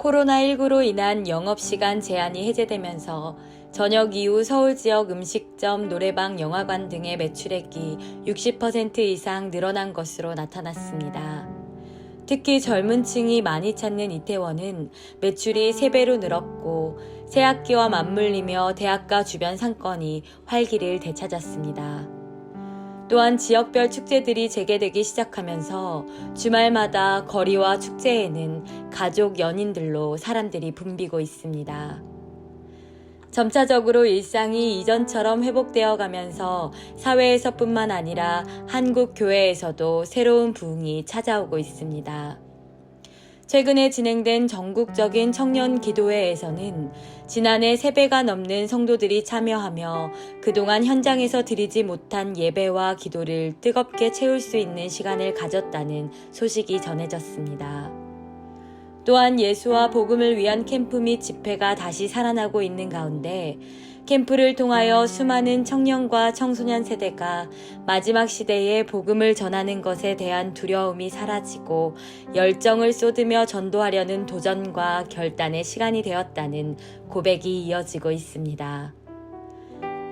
코로나19로 인한 영업시간 제한이 해제되면서 저녁 이후 서울 지역 음식점, 노래방, 영화관 등의 매출액이 60% 이상 늘어난 것으로 나타났습니다. 특히 젊은 층이 많이 찾는 이태원은 매출이 3배로 늘었고 새 학기와 맞물리며 대학가 주변 상권이 활기를 되찾았습니다. 또한 지역별 축제들이 재개되기 시작하면서 주말마다 거리와 축제에는 가족 연인들로 사람들이 붐비고 있습니다. 점차적으로 일상이 이전처럼 회복되어 가면서 사회에서뿐만 아니라 한국 교회에서도 새로운 부흥이 찾아오고 있습니다. 최근에 진행된 전국적인 청년 기도회에서는 지난해 3배가 넘는 성도들이 참여하며 그동안 현장에서 드리지 못한 예배와 기도를 뜨겁게 채울 수 있는 시간을 가졌다는 소식이 전해졌습니다. 또한 예수와 복음을 위한 캠프 및 집회가 다시 살아나고 있는 가운데 캠프를 통하여 수많은 청년과 청소년 세대가 마지막 시대에 복음을 전하는 것에 대한 두려움이 사라지고 열정을 쏟으며 전도하려는 도전과 결단의 시간이 되었다는 고백이 이어지고 있습니다.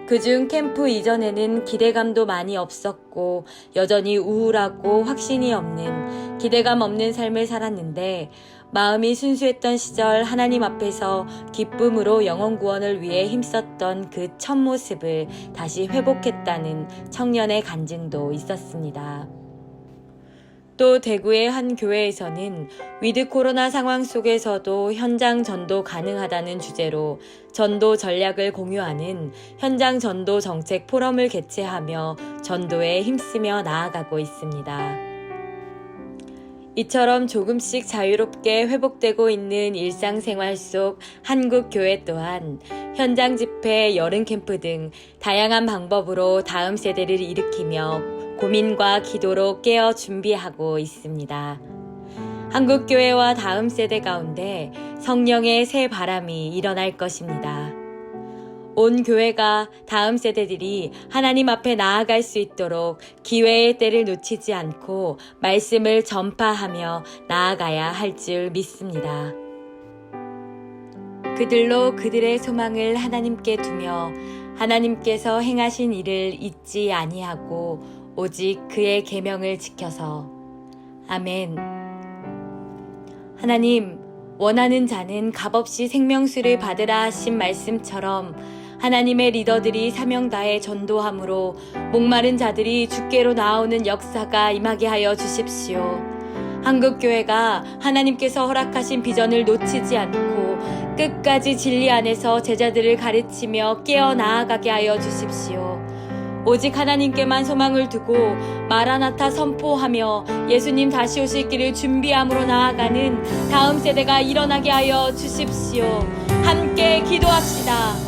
그중 캠프 이전에는 기대감도 많이 없었고 여전히 우울하고 확신이 없는 기대감 없는 삶을 살았는데 마음이 순수했던 시절 하나님 앞에서 기쁨으로 영원 구원을 위해 힘썼던 그 첫 모습을 다시 회복했다는 청년의 간증도 있었습니다. 또 대구의 한 교회에서는 위드 코로나 상황 속에서도 현장 전도 가능하다는 주제로 전도 전략을 공유하는 현장 전도 정책 포럼을 개최하며 전도에 힘쓰며 나아가고 있습니다. 이처럼 조금씩 자유롭게 회복되고 있는 일상생활 속 한국 교회 또한 현장 집회, 여름 캠프 등 다양한 방법으로 다음 세대를 일으키며 고민과 기도로 깨어 준비하고 있습니다. 한국 교회와 다음 세대 가운데 성령의 새 바람이 일어날 것입니다. 온 교회가 다음 세대들이 하나님 앞에 나아갈 수 있도록 기회의 때를 놓치지 않고 말씀을 전파하며 나아가야 할 줄 믿습니다. 그들로 그들의 소망을 하나님께 두며 하나님께서 행하신 일을 잊지 아니하고 오직 그의 계명을 지켜서 아멘. 하나님 원하는 자는 값없이 생명수를 받으라 하신 말씀처럼 하나님의 리더들이 사명 다해 전도함으로 목마른 자들이 주께로 나오는 역사가 임하게 하여 주십시오. 한국 교회가 하나님께서 허락하신 비전을 놓치지 않고 끝까지 진리 안에서 제자들을 가르치며 깨어 나아가게 하여 주십시오. 오직 하나님께만 소망을 두고 마라나타 선포하며 예수님 다시 오실 길을 준비함으로 나아가는 다음 세대가 일어나게 하여 주십시오. 함께 기도합시다.